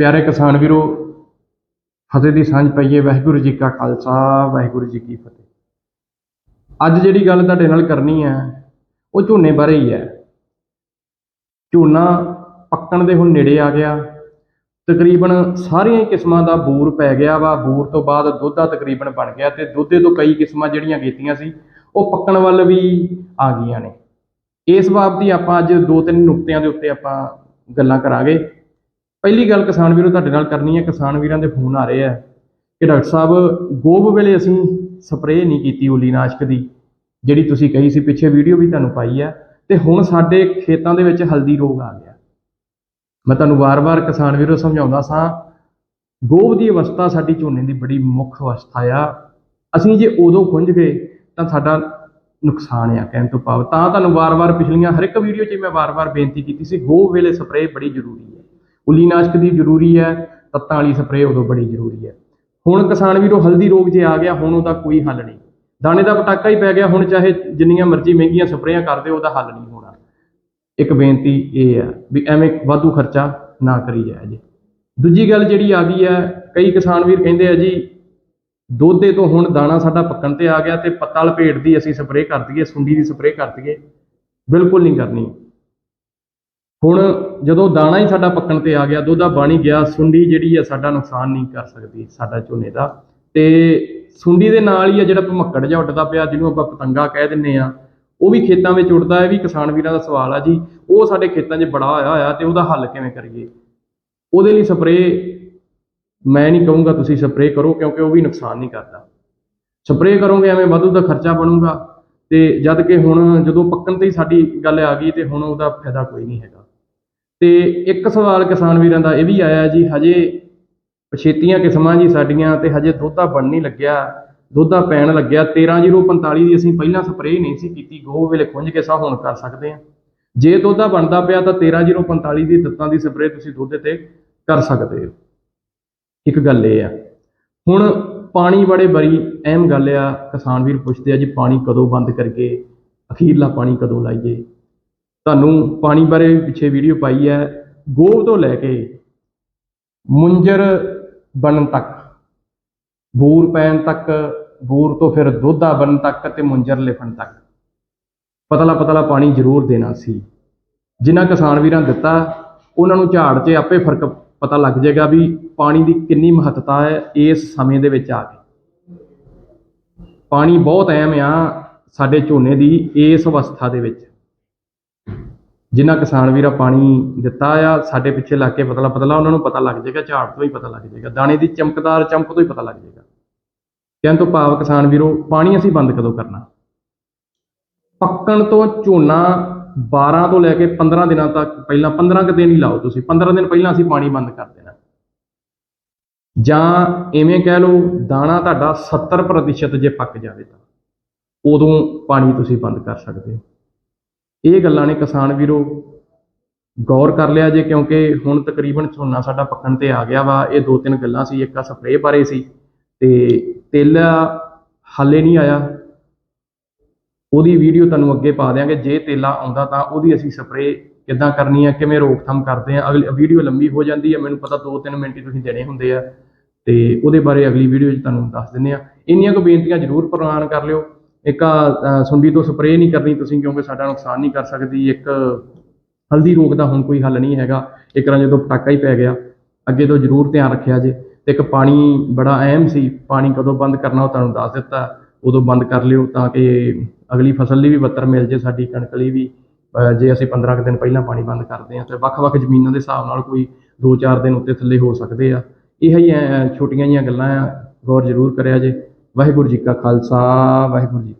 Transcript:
ਪਿਆਰੇ ਕਿਸਾਨ ਵੀਰੋ, ਫਤਿਹ ਦੀ ਸਾਂਝ ਪਈਏ। ਵਾਹਿਗੁਰੂ ਜੀ ਕਾ ਖਾਲਸਾ, ਵਾਹਿਗੁਰੂ ਜੀ ਕੀ ਫਤਿਹ। ਅੱਜ ਜਿਹੜੀ ਗੱਲ ਤੁਹਾਡੇ ਨਾਲ ਕਰਨੀ ਹੈ, ਉਹ ਝੋਨੇ ਬਾਰੇ ਹੀ ਹੈ। ਝੋਨਾ ਪੱਕਣ ਦੇ ਹੁਣ ਨੇੜੇ ਆ ਗਿਆ। ਤਕਰੀਬਨ ਸਾਰੀਆਂ ਕਿਸਮਾਂ ਦਾ ਬੂਰ ਪੈ ਗਿਆ ਵਾ। ਬੂਰ ਤੋਂ ਬਾਅਦ ਦੁੱਧਾ ਤਕਰੀਬਨ ਬਣ ਗਿਆ ਤੇ ਦੁੱਧੇ ਤੋਂ ਕਈ ਕਿਸਮਾਂ ਜਿਹੜੀਆਂ ਕੀਤੀਆਂ ਸੀ, ਉਹ ਪੱਕਣ ਵੱਲ ਵੀ ਆ ਗਈਆਂ ਨੇ। ਇਸ ਬਾਬਤ ਆਪਾਂ ਅੱਜ ਦੋ ਤਿੰਨ ਨੁਕਤਿਆਂ ਦੇ ਉੱਤੇ ਆਪਾਂ ਗੱਲਾਂ ਕਰਾਂਗੇ। ਪਹਿਲੀ ਗੱਲ ਕਿਸਾਨ ਵੀਰੋ ਤੁਹਾਡੇ ਨਾਲ ਕਰਨੀ ਹੈ, ਕਿਸਾਨ ਵੀਰਾਂ ਦੇ ਫੋਨ ਆ ਰਹੇ ਆ ਕਿ ਡਾਕਟਰ ਸਾਹਿਬ, ਗੋਭ ਵੇਲੇ ਅਸੀਂ ਸਪਰੇਅ ਨਹੀਂ ਕੀਤੀ ਓਲੀਨਾਸ਼ਕ ਦੀ, ਜਿਹੜੀ ਤੁਸੀਂ ਕਹੀ ਸੀ, ਪਿੱਛੇ ਵੀਡੀਓ ਵੀ ਤੁਹਾਨੂੰ ਪਾਈ ਆ, ਤੇ ਹੁਣ ਸਾਡੇ ਖੇਤਾਂ ਦੇ ਵਿੱਚ ਹਲਦੀ ਰੋਗ ਆ ਗਿਆ। ਮੈਂ ਤੁਹਾਨੂੰ ਵਾਰ-ਵਾਰ ਕਿਸਾਨ ਵੀਰੋ ਸਮਝਾਉਂਦਾ ਸਾਂ, ਗੋਭ ਦੀ ਅਵਸਥਾ ਸਾਡੀ ਝੋਨੇ ਦੀ ਬੜੀ ਮੁੱਖ ਅਵਸਥਾ ਆ। ਅਸੀਂ ਜੇ ਉਦੋਂ ਖੁੰਝ ਗਏ, ਤਾਂ ਸਾਡਾ ਨੁਕਸਾਨ ਆ ਕਹਿਣ ਤੋਂ ਪਾਵ ਤਾਂ ਤੁਹਾਨੂੰ ਵਾਰ-ਵਾਰ ਪਿਛਲੀਆਂ ਹਰ ਇੱਕ ਵੀਡੀਓ 'ਚ ਮੈਂ ਵਾਰ-ਵਾਰ ਬੇਨਤੀ ਕੀਤੀ ਸੀ, ਗੋਭ ਵੇਲੇ ਸਪਰੇਅ ਬੜੀ ਜ਼ਰੂਰੀ ਹੈ। ਉਲੀਨਾਸ਼ਕ ਦੀ ਜ਼ਰੂਰੀ ਹੈ, ਤੱਤਾਂ ਵਾਲੀ ਸਪਰੇਅ ਉਦੋਂ ਬੜੀ ਜ਼ਰੂਰੀ ਹੈ। ਹੁਣ ਕਿਸਾਨ ਵੀਰੋ, ਹਲਦੀ ਰੋਗ ਜੇ ਆ ਗਿਆ, ਹੁਣ ਉਹਦਾ ਕੋਈ ਹੱਲ ਨਹੀਂ। ਦਾਣੇ ਦਾ ਪਟਾਕਾ ਹੀ ਪੈ ਗਿਆ, ਹੁਣ ਚਾਹੇ ਜਿੰਨੀਆਂ ਮਰਜ਼ੀ ਮਹਿੰਗੀਆਂ ਸਪਰੇਆਂ ਕਰ ਦਿਓ, ਉਹਦਾ ਹੱਲ ਨਹੀਂ ਹੋਣਾ। ਇੱਕ ਬੇਨਤੀ ਇਹ ਹੈ ਵੀ ਐਵੇਂ ਵਾਧੂ ਖਰਚਾ ਨਾ ਕਰੀ ਜਾਇਆ ਜੀ। ਦੂਜੀ ਗੱਲ ਜਿਹੜੀ ਆ ਗਈ ਹੈ, ਕਈ ਕਿਸਾਨ ਵੀਰ ਕਹਿੰਦੇ ਆ ਜੀ, ਦੋਧੇ ਤੋਂ ਹੁਣ ਦਾਣਾ ਸਾਡਾ ਪੱਕਣ ਤੇ ਆ ਗਿਆ ਤੇ ਪੱਤਾ ਲਪੇਟ ਦੀ ਅਸੀਂ ਸਪਰੇਅ ਕਰ ਦਈਏ, ਸੁੰਡੀ ਦੀ ਸਪਰੇਅ ਕਰ ਦਈਏ। ਬਿਲਕੁਲ ਨਹੀਂ ਕਰਨੀ। ਹੁਣ ਜਦੋਂ ਦਾਣਾ ਹੀ ਸਾਡਾ ਪੱਕਣ ਤੇ ਆ ਗਿਆ, ਦੁੱਧਾ ਬਣ ਹੀ ਗਿਆ, ਸੁੰਡੀ ਜਿਹੜੀ ਆ ਸਾਡਾ ਨੁਕਸਾਨ ਨਹੀਂ ਕਰ ਸਕਦੀ, ਸਾਡਾ ਝੋਨੇ ਦਾ। ਤੇ ਸੁੰਡੀ ਦੇ ਨਾਲ ਹੀ ਆ ਜਿਹੜਾ ਭਮੱਕੜ ਜਿਹਾ ਉੱਡਦਾ ਪਿਆ, ਜਿਹਨੂੰ ਆਪਾਂ ਪਤੰਗਾ ਕਹਿ ਦਿੰਨੇ ਆ, ਉਹ ਵੀ ਖੇਤਾਂ ਵਿੱਚ ਉੱਡਦਾ ਹੈ ਵੀ ਕਿਸਾਨ ਵੀਰਾਂ ਦਾ ਸਵਾਲ ਆ ਜੀ। ਉਹ ਸਾਡੇ ਖੇਤਾਂ 'ਚ ਬੜਾ ਹੋਇਆ ਹੋਇਆ ਤੇ ਉਹਦਾ ਹੱਲ ਕਿਵੇਂ ਕਰੀਏ? ਉਹਦੇ ਲਈ ਸਪਰੇਅ, ਮੈਂ ਨਹੀਂ ਕਹੂੰਗਾ ਤੁਸੀਂ ਸਪਰੇਅ ਕਰੋ ਕਿਉਂਕਿ ਉਹ ਵੀ ਨੁਕਸਾਨ ਨਹੀਂ ਕਰਦਾ। ਸਪਰੇਅ ਕਰੋਗੇ ਐਵੇਂ ਵਾਧੂ ਦਾ ਖਰਚਾ ਬਣੂਗਾ ਤੇ ਜਦ ਕਿ ਹੁਣ ਜਦੋਂ ਪੱਕਣ ਤੇ ਹੀ ਸਾਡੀ ਗੱਲ ਆ ਗਈ ਤੇ ਹੁਣ ਉਹਦਾ ਫਾਇਦਾ ਕੋਈ ਨਹੀਂ ਹੈਗਾ। ਤੇ ਇੱਕ ਸਵਾਲ ਕਿਸਾਨ ਵੀਰਾਂ ਦਾ ਇਹ ਵੀ ਆਇਆ ਜੀ, ਹਜੇ ਪਛੇਤੀਆਂ ਕਿਸਮਾਂ ਜੀ ਸਾਡੀਆਂ ਤੇ ਹਜੇ ਦੁੱਧਾ ਬਣ ਨਹੀਂ ਲੱਗਿਆ, ਦੁੱਧਾ ਪੈਣ ਲੱਗਿਆ 13045 ਦੀ ਅਸੀਂ ਪਹਿਲਾਂ ਸਪਰੇਅ ਨਹੀਂ ਸੀ ਕੀਤੀ ਗੋ ਵੇਲੇ ਖੁੰਝ ਕੇ ਸਾ ਹੁਣ ਕਰ ਸਕਦੇ ਆ ਜੇ ਦੁੱਧਾ ਬਣਦਾ ਪਿਆ ਤਾਂ 13045 ਦੀ ਤੱਤਾਂ ਦੀ ਸਪਰੇਅ ਤੁਸੀਂ ਦੁੱਧ ਤੇ ਕਰ ਸਕਦੇ ਹੋ। ਇੱਕ ਗੱਲ ਇਹ ਆ। ਹੁਣ ਪਾਣੀ ਬੜੇ ਬੜੀ ਅਹਿਮ ਗੱਲ ਆ, ਕਿਸਾਨ ਵੀਰ ਪੁੱਛਦੇ ਆ ਜੀ, ਪਾਣੀ ਕਦੋਂ ਬੰਦ ਕਰਕੇ ਅਖੀਰਲਾ ਪਾਣੀ ਕਦੋਂ ਲਾਈਏ? ਤੁਹਾਨੂੰ ਪਾਣੀ ਬਾਰੇ ਪਿੱਛੇ ਵੀਡੀਓ ਪਾਈ ਹੈ। ਗੋਭ ਤੋਂ ਲੈ ਕੇ ਮੁੰਜਰ ਬਣਨ ਤੱਕ, ਬੂਰ ਪੈਣ ਤੱਕ, ਬੂਰ ਤੋਂ ਫਿਰ ਦੁੱਧਾ ਬਣਨ ਤੱਕ ਤੇ ਮੁੰਜਰ ਲਿਫਣ ਤੱਕ। ਪਤਲਾ ਪਤਲਾ ਪਾਣੀ ਜ਼ਰੂਰ ਦੇਣਾ ਸੀ। ਜਿਨ੍ਹਾਂ ਕਿਸਾਨ ਵੀਰਾਂ ਦਿੱਤਾ, ਉਹਨਾਂ ਨੂੰ ਝਾੜ 'ਚ ਆਪੇ ਫ਼ਰਕ ਪਤਾ ਲੱਗ ਜਾਏਗਾ ਵੀ ਪਾਣੀ ਦੀ ਕਿੰਨੀ ਮਹੱਤਤਾ ਹੈ ਇਸ ਸਮੇਂ ਦੇ ਵਿੱਚ ਆ ਕੇ। ਪਾਣੀ ਬਹੁਤ ਅਹਿਮ ਆ ਸਾਡੇ ਝੋਨੇ ਦੀ ਇਸ ਅਵਸਥਾ ਦੇ ਵਿੱਚ। ਜਿਨ੍ਹਾਂ ਕਿਸਾਨ ਵੀਰਾਂ ਪਾਣੀ ਦਿੱਤਾ ਆ, ਸਾਡੇ ਪਿੱਛੇ ਲੱਗ ਕੇ ਪਤਲਾ ਪਤਲਾ ਉਹਨਾਂ ਨੂੰ ਪਤਾ ਲੱਗ ਜਾਏਗਾ, ਝਾੜ ਤੋਂ ਹੀ ਪਤਾ ਲੱਗ ਜਾਏਗਾ, ਦਾਣੇ ਦੀ ਚਮਕਦਾਰ ਚਮਕ ਤੋਂ ਹੀ ਪਤਾ ਲੱਗ ਜਾਏਗਾ। ਕਹਿਣ ਤੋਂ ਭਾਵ ਕਿਸਾਨ ਵੀਰੋ, ਪਾਣੀ ਅਸੀਂ ਬੰਦ ਕਦੋਂ ਕਰਨਾ? ਪੱਕਣ ਤੋਂ ਝੋਨਾ 12 ਤੋਂ ਲੈ ਕੇ 15 ਦਿਨਾਂ ਤੱਕ, ਪਹਿਲਾਂ 15 ਕੁ ਦਿਨ ਹੀ ਲਾਓ ਤੁਸੀਂ 15 ਦਿਨ ਪਹਿਲਾਂ ਅਸੀਂ ਪਾਣੀ ਬੰਦ ਕਰ ਦੇਣਾ। ਜਾਂ ਐਵੇਂ ਕਹਿ ਲਓ, ਦਾਣਾ ਤੁਹਾਡਾ 70% ਜੇ ਪੱਕ ਜਾਵੇ ਤਾਂ, ਉਦੋਂ ਪਾਣੀ ਤੁਸੀਂ ਬੰਦ ਕਰ ਸਕਦੇ ਹੋ। ਇਹ ਗੱਲਾਂ ਨੇ ਕਿਸਾਨ ਵੀਰੋ ਗੌਰ ਕਰ ਲਿਆ ਜੇ, ਕਿਉਂਕਿ ਹੁਣ ਤਕਰੀਬਨ ਝੋਨਾ ਸਾਡਾ ਪੱਕਣ ਤੇ ਆ ਗਿਆ ਵਾ। ਇਹ ਦੋ ਤਿੰਨ ਗੱਲਾਂ ਸੀ, ਇੱਕ ਆ ਸਪਰੇਅ ਬਾਰੇ ਸੀ ਤੇ ਤੇਲਾ ਹਾਲੇ ਨਹੀਂ ਆਇਆ। ਉਹਦੀ ਵੀਡੀਓ ਤੁਹਾਨੂੰ ਅੱਗੇ ਪਾ ਦਿਆਂਗੇ। ਜੇ ਤੇਲਾ ਆਉਂਦਾ ਤਾਂ ਉਹਦੀ ਅਸੀਂ ਸਪਰੇਅ ਕਿੱਦਾਂ ਕਰਨੀ ਹੈ ਕਿਵੇਂ ਰੋਕਥਾਮ ਕਰਦੇ ਆ। ਅਗਲੀ ਵੀਡੀਓ ਲੰਬੀ ਹੋ ਜਾਂਦੀ ਹੈ ਮੈਨੂੰ ਪਤਾ 2-3 ਮਿੰਟ ਹੀ ਤੁਸੀਂ ਦੇਣੇ ਹੁੰਦੇ ਆ। ਤੇ ਉਹਦੇ ਬਾਰੇ ਅਗਲੀ ਵੀਡੀਓ 'ਚ ਤੁਹਾਨੂੰ ਦੱਸ ਦਿੰਦੇ ਆ। ਇੰਨੀਆਂ ਕੁ ਬੇਨਤੀਆਂ ਜ਼ਰੂਰ ਪ੍ਰਵਾਨ ਕਰ ਲਿਓ। ਇੱਕ ਸੁੰਡੀ ਤੋਂ ਸਪਰੇਅ ਨਹੀਂ ਕਰਨੀ ਤੁਸੀਂ ਕਿਉਂਕਿ ਸਾਡਾ ਨੁਕਸਾਨ ਨਹੀਂ ਕਰ ਸਕਦੀ ਇੱਕ ਹਲਦੀ ਰੋਗ ਦਾ ਹੁਣ ਕੋਈ ਹੱਲ ਨਹੀਂ ਹੈਗਾ। ਇੱਕ ਵਾਰ ਜਦੋਂ ਪਟਾਕਾ ਹੀ ਪੈ ਗਿਆ ਅੱਗੇ ਤੋਂ ਜ਼ਰੂਰ ਧਿਆਨ ਰੱਖਿਆ ਜੇ। ਤੇ ਇੱਕ ਪਾਣੀ ਬੜਾ ਅਹਿਮ ਸੀ ਪਾਣੀ ਕਦੋਂ ਬੰਦ ਕਰਨਾ ਉਹ ਤੁਹਾਨੂੰ ਦੱਸ ਦਿੱਤਾ। ਉਦੋਂ ਬੰਦ ਕਰ ਲਿਓ ਤਾਂ ਕਿ ਅਗਲੀ ਫਸਲ ਲਈ ਵੀ ਬੱਤਰ ਮਿਲ ਜੇ ਸਾਡੀ ਕਣਕ ਲਈ ਵੀ। ਜੇ ਅਸੀਂ 15 ਕੁ ਦਿਨ ਪਹਿਲਾਂ ਪਾਣੀ ਬੰਦ ਕਰਦੇ ਹਾਂ ਤੇ ਵੱਖ-ਵੱਖ ਜ਼ਮੀਨਾਂ ਦੇ ਹਿਸਾਬ ਨਾਲ ਕੋਈ 2-4 ਦਿਨ ਉੱਤੇ ਥੱਲੇ ਹੋ ਸਕਦੇ ਆ। ਇਹ ਹੀ ਅਹ, ਛੋਟੀਆਂ ਜੀਆਂ ਗੱਲਾਂ ਆ। ਗੌਰ ਜ਼ਰੂਰ ਕਰਿਆ ਜੇ। ਵਾਹਿਗੁਰੂ ਜੀ ਕਾ ਖਾਲਸਾ ਵਾਹਿਗੁਰੂ ਜੀ